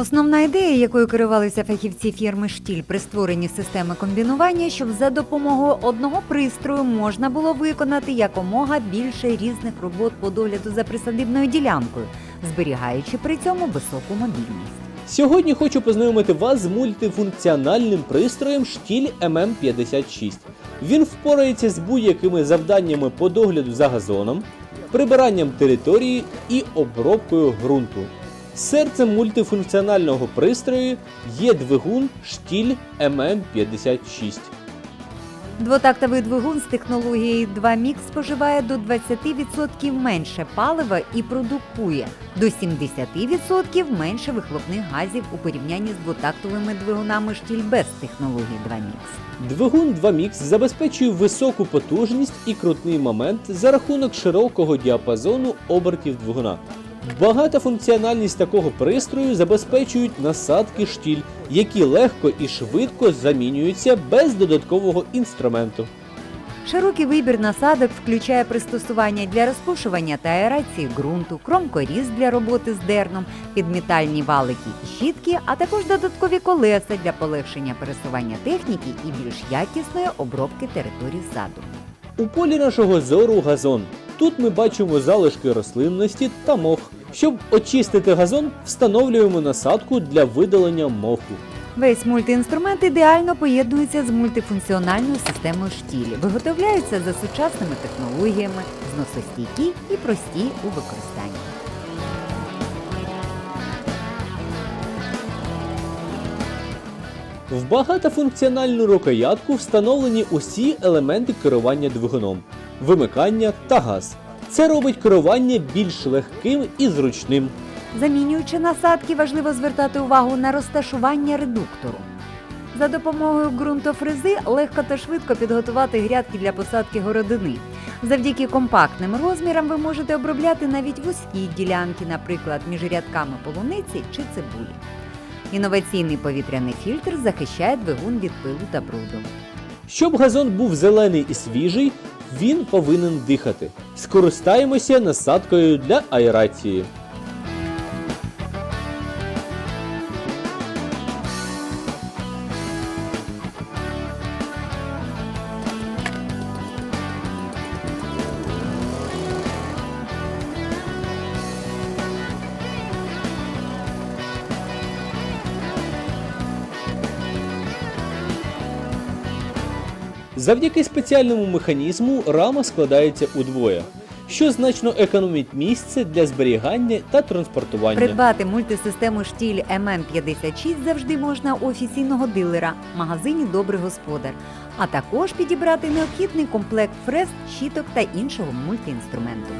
Основна ідея, якою керувалися фахівці фірми Штіль при створенні системи комбінування, щоб за допомогою одного пристрою можна було виконати якомога більше різних робот по догляду за присадибною ділянкою, зберігаючи при цьому високу мобільність. Сьогодні хочу познайомити вас з мультифункціональним пристроєм штіль ММ56. Він впорається з будь-якими завданнями по догляду за газоном, прибиранням території і обробкою ґрунту. Серцем мультифункціонального пристрою є двигун штіль ММ56. Двотактовий двигун з технологією 2 мікс споживає до 20% менше палива і продукує до 70% менше вихлопних газів у порівнянні з двотактовими двигунами штіль без технології 2 мікс. Двигун 2MIX забезпечує високу потужність і крутний момент за рахунок широкого діапазону обертів двигуна. Багатофункціональність такого пристрою забезпечують насадки штіль, які легко і швидко замінюються без додаткового інструменту. Широкий вибір насадок включає пристосування для розпушування та аерації ґрунту, кромкоріз для роботи з дерном, підмітальні валики і щітки, а також додаткові колеса для полегшення пересування техніки і більш якісної обробки території саду. У полі нашого зору газон. Тут ми бачимо залишки рослинності та мох. Щоб очистити газон, встановлюємо насадку для видалення моху. Весь мультиінструмент ідеально поєднується з мультифункціональною системою штілі, виготовляються за сучасними технологіями, зносостійкі і прості у використанні. В багатофункціональну рукоятку встановлені усі елементи керування двигуном, вимикання та газ. Це робить керування більш легким і зручним. Замінюючи насадки, важливо звертати увагу на розташування редуктору. За допомогою ґрунтофрези легко та швидко підготувати грядки для посадки городини. Завдяки компактним розмірам ви можете обробляти навіть вузькі ділянки, наприклад, між рядками полуниці чи цибулі. Інноваційний повітряний фільтр захищає двигун від пилу та бруду. Щоб газон був зелений і свіжий, він повинен дихати. Скористаємося насадкою для аерації. Завдяки спеціальному механізму рама складається удвоє, що значно економить місце для зберігання та транспортування. Придбати мультисистему штіль ММ56 завжди можна у офіційного дилера, магазині Добрий господар, а також підібрати необхідний комплект фрез, щіток та іншого мультиінструменту.